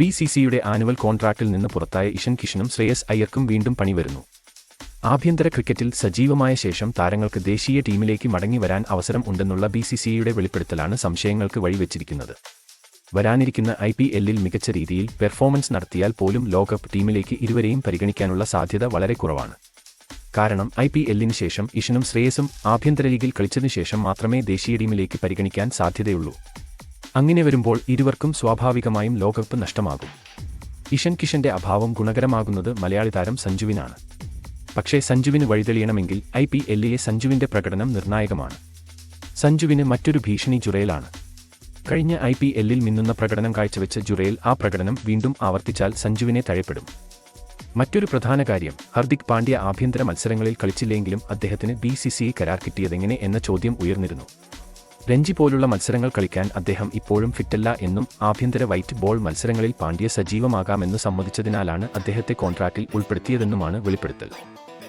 B C സിയുടെ annual കോൺട്രാക്റ്റിൽ നിന്ന് പുറത്തായ ഇഷൻ കിഷനും ശ്രേയസ് അയ്യർക്കും വീണ്ടും പണി വരുന്നു. ആഭ്യന്തര ക്രിക്കറ്റിൽ സജീവമായ ശേഷം താരങ്ങൾക്ക് ദേശീയ ടീമിലേക്ക് മടങ്ങി വരാൻ അവസരം ഉണ്ടെന്നുള്ള ബി സി സിയുടെ വെളിപ്പെടുത്തലാണ് സംശയങ്ങൾക്ക് വഴിവെച്ചിരിക്കുന്നത്. വരാനിരിക്കുന്ന ഐ പി എല്ലിൽ മികച്ച രീതിയിൽ പെർഫോമൻസ് നടത്തിയാൽ പോലും ലോകകപ്പ് ടീമിലേക്ക് ഇരുവരെയും പരിഗണിക്കാനുള്ള സാധ്യത വളരെ കുറവാണ്. കാരണം ഐ പി എല്ലിന് ശേഷം ഇഷനും ശ്രേയസും ആഭ്യന്തര ലീഗിൽ കളിച്ചതിനു ശേഷം മാത്രമേ ദേശീയ ടീമിലേക്ക് പരിഗണിക്കാൻ സാധ്യതയുള്ളൂ. അങ്ങനെ വരുമ്പോൾ ഇരുവർക്കും സ്വാഭാവികമായും ലോകകപ്പ് നഷ്ടമാകും. ഇഷൻ കിഷന്റെ അഭാവം ഗുണകരമാകുന്നത് മലയാളി താരം സഞ്ജുവിനാണ്. പക്ഷേ സഞ്ജുവിന് വഴിതെളിയണമെങ്കിൽ ഐ പി എല്ലിലെ സഞ്ജുവിന്റെ പ്രകടനം നിർണായകമാണ്. സഞ്ജുവിന് മറ്റൊരു ഭീഷണി ജുറയിലാണ് കഴിഞ്ഞ ഐ പി എല്ലിൽ മിന്നുന്ന പ്രകടനം കാഴ്ചവെച്ച ജുറയിൽ ആ പ്രകടനം വീണ്ടും ആവർത്തിച്ചാൽ സഞ്ജുവിനെ തഴയപ്പെടും. മറ്റൊരു പ്രധാന കാര്യം ഹർദിക് പാണ്ഡ്യ ആഭ്യന്തര മത്സരങ്ങളിൽ കളിച്ചില്ലെങ്കിലും അദ്ദേഹത്തിന് ബി സി സി കരാർ കിട്ടിയതെങ്ങനെ എന്ന ചോദ്യം ഉയർന്നിരുന്നു. രഞ്ജി പോലുള്ള മത്സരങ്ങൾ കളിക്കാൻ അദ്ദേഹം ഇപ്പോഴും ഫിറ്റല്ല എന്നും ആഭ്യന്തര വൈറ്റ് ബോൾ മത്സരങ്ങളിൽ പാണ്ഡ്യ സജീവമാകാമെന്ന് സമ്മതിച്ചതിനാലാണ് അദ്ദേഹത്തെ കോൺട്രാക്റ്റിൽ ഉൾപ്പെടുത്തിയതെന്നുമാണ് വെളിപ്പെടുത്തൽ.